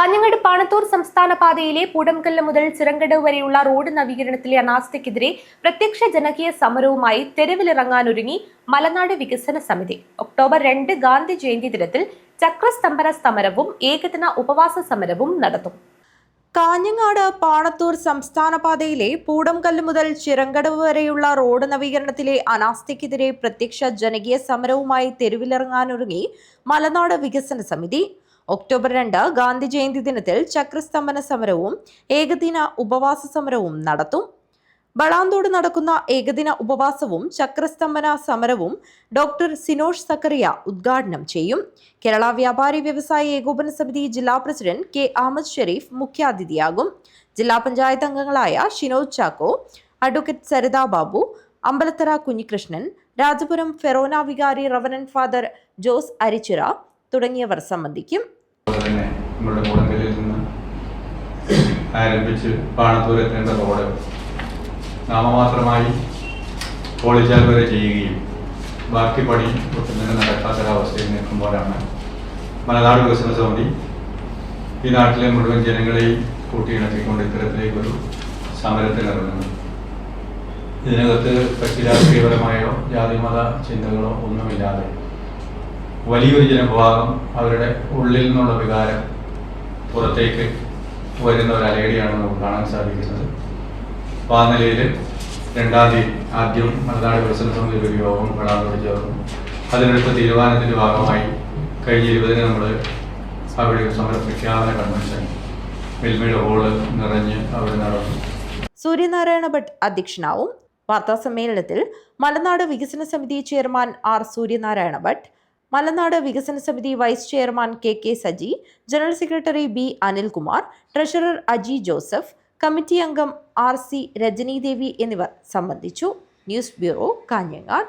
കാഞ്ഞങ്ങാട് പാണത്തൂർ സംസ്ഥാന പാതയിലെ പൂടംകല്ല് മുതൽ ചിറങ്കട് വരെയുള്ള റോഡ് നവീകരണത്തിലെ അനാസ്ഥയ്ക്കെതിരെ പ്രത്യക്ഷ ജനകീയ സമരവുമായി തെരുവിലിറങ്ങാനൊരുങ്ങി മലനാട് വികസന സമിതി. ഒക്ടോബർ രണ്ട് ഗാന്ധി ജയന്തി ദിനത്തിൽ ചക്രസ്തംഭന സമരവും ഏകദിന ഉപവാസ സമരവും നടത്തും. കാഞ്ഞങ്ങാട് പാണത്തൂർ സംസ്ഥാന പാതയിലെ പൂടംകല്ല് മുതൽ ചിറങ്കടവ് വരെയുള്ള റോഡ് നവീകരണത്തിലെ അനാസ്ഥയ്ക്കെതിരെ പ്രത്യക്ഷ ജനകീയ സമരവുമായി തെരുവിലിറങ്ങാനൊരുങ്ങി മലനാട് വികസന സമിതി. ഒക്ടോബർ രണ്ട് ഗാന്ധി ജയന്തി ദിനത്തിൽ ചക്രസ്തംഭന സമരവും ഏകദിന ഉപവാസ സമരവും നടത്തും. ബളാന്തോട് നടക്കുന്ന ഏകദിന ഉപവാസവും ചക്രസ്തംഭന സമരവും ഡോക്ടർ സിനോഷ് സക്കറിയ ഉദ്ഘാടനം ചെയ്യും. കേരള വ്യാപാരി വ്യവസായ ഏകോപന സമിതി ജില്ലാ പ്രസിഡന്റ് കെ അഹമ്മദ് ഷെരീഫ് മുഖ്യാതിഥിയാകും. ജില്ലാ പഞ്ചായത്ത് അംഗങ്ങളായ ഷിനോജ് ചാക്കോ അഡ്വക്കേറ്റ് സരിതാ ബാബു അമ്പലത്തറ കുഞ്ഞികൃഷ്ണൻ രാജപുരം ഫെറോന വികാരി റവനൻ ഫാദർ ജോസ് അരിച്ചിറ തുടങ്ങിയവർ സംബന്ധിക്കും. നമ്മുടെ മുടങ്കലിൽ നിന്ന് ആരംഭിച്ച് പാണത്തൂരെത്തേണ്ട റോഡ് നാമമാത്രമായി പോളിച്ചാൽ വരെ ചെയ്യുകയും ബാക്കി പണി ഒട്ടും തന്നെ നടക്കാത്തൊരവസ്ഥയിൽ നിൽക്കുമ്പോഴാണ് മലനാട് വികസന സമിതി ഈ നാട്ടിലെ മുഴുവൻ ജനങ്ങളെയും കൂട്ടിയിണക്കിക്കൊണ്ട് ഇത്തരത്തിലേക്കൊരു സമരത്തിനിറങ്ങുന്നത് ഇതിനകത്ത് കക്ഷി രാഷ്ട്രീയപരമായോ ജാതിമത ചിന്തകളോ ഒന്നുമില്ലാതെ വലിയൊരു ജനവിഭാഗം അവരുടെ ഉള്ളിൽ നിന്നുള്ള വികാരം പുറത്തേക്ക് വരുന്ന ഒരു അലയടിയാണ് നമുക്ക് കാണാൻ സാധിക്കുന്നത്. അപ്പോൾ ആ നിലയിൽ രണ്ടാം തീയതി ആദ്യം മലനാട് വികസന സമിതി ഒരു യോഗം വളാന്തോട് ചേർന്നു അതിനെടുത്ത തീരുമാനത്തിന്റെ ഭാഗമായി കഴിഞ്ഞ ഇരുപതിന് നമ്മൾ അവിടെ പ്രഖ്യാപന കൺവെൻഷൻ മിൽമയുടെ ഹോൾ നിറഞ്ഞ് അവിടെ നടന്നു. സൂര്യനാരായണ ഭട്ട് അധ്യക്ഷനാവും. വാർത്താ സമ്മേളനത്തിൽ മലനാട് വികസന സമിതി ചെയർമാൻ ആർ സൂര്യനാരായണ ഭട്ട് മലനാട് വികസന സമിതി vice chairman K K Saji general secretary B Anilkumar treasurer Aji Joseph committee അംഗം ആർ സി രജനീദേവി എന്നിവർ സംബന്ധിച്ചു. News bureau Kanhangad.